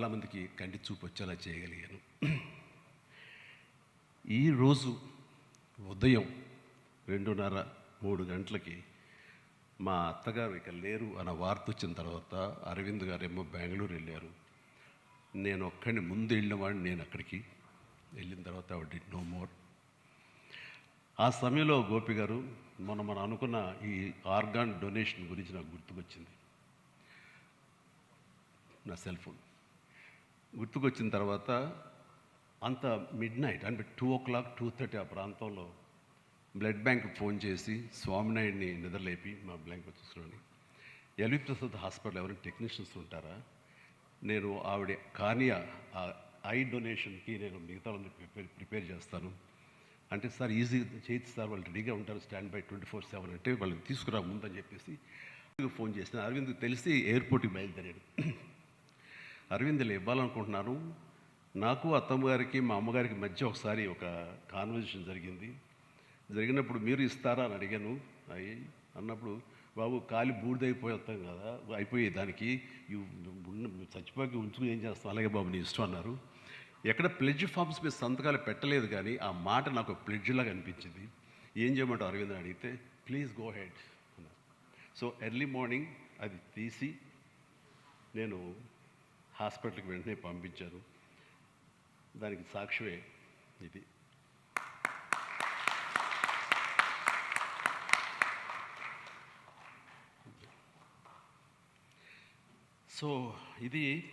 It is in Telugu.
చాలామందికి కంటి చూపు వచ్చేలా చేయగలిగాను. ఈరోజు ఉదయం రెండున్నర మూడు గంటలకి మా అత్తగారు ఇక లేరు అన్న వార్త వచ్చిన తర్వాత అరవింద్ గారేమో బెంగళూరు వెళ్ళారు. నేను ఒక్కడిని ముందు వెళ్ళిన వాడిని నేను అక్కడికి. వెళ్ళిన తర్వాత ఆవిడ డి నో మోర్ ఆ సమయంలో గోపి గారు మొన్న మనం అనుకున్న ఈ ఆర్గాన్ డొనేషన్ గురించి నాకు గుర్తుకొచ్చింది. నా సెల్ ఫోన్. గుర్తుకొచ్చిన తర్వాత అంత మిడ్ నైట్ అంటే two o'clock two thirty ఆ ప్రాంతంలో బ్లడ్ బ్యాంక్ ఫోన్ చేసి స్వామినాయుడిని నిద్రలేపి మా బ్లాంక్ చూసుకుని ఎల్వి ప్రసాద్ హాస్పిటల్ ఎవరైనా టెక్నీషియన్స్ ఉంటారా? నేను ఆవిడ కార్నియా ఆ ఐ డొనేషన్కి నేను మిగతా ప్రిపేర్ ప్రిపేర్ చేస్తాను. అంటే సార్ ఈజీ చేయొచ్చు సార్ వాళ్ళు రెడీగా ఉంటారు stand by twenty four seven అంటే వాళ్ళని తీసుకురా ముందని చెప్పేసి ఫోన్ చేసిన. అరవింద్ తెలిసి ఎయిర్పోర్ట్కి బయలుదేరాడు. అరవిందులు ఇవ్వాలనుకుంటున్నాను నాకు అత్తమ్మ గారికి మా అమ్మగారికి మధ్య ఒకసారి ఒక కాన్వర్జేషన్ జరిగింది. జరిగినప్పుడు మీరు ఇస్తారా అని అడిగాను. అయ్యి అన్నప్పుడు బాబు కాలి బూడిదైపోయి వస్తాం కదా అయిపోయి దానికి. చచ్చిపోయి ఉంచుకుని ఏం చేస్తాం అలాగే బాబు నీ ఇష్టం అన్నారు. ఎక్కడ ప్లెడ్జ్ ఫామ్స్ మీద సంతకాలు పెట్టలేదు కానీ ఆ మాట నాకు ప్లెడ్జ్ లాగా అనిపించింది. ఏం చేయమంటావు అరవింద్ అడిగితే ప్లీజ్ గో హెడ్ అన్నారు. సో ఎర్లీ మార్నింగ్ అది తీసి నేను హాస్పిటల్కి వెంటనే పంపించారు. దానికి సాక్ష్యమే ఇది. సో ఇది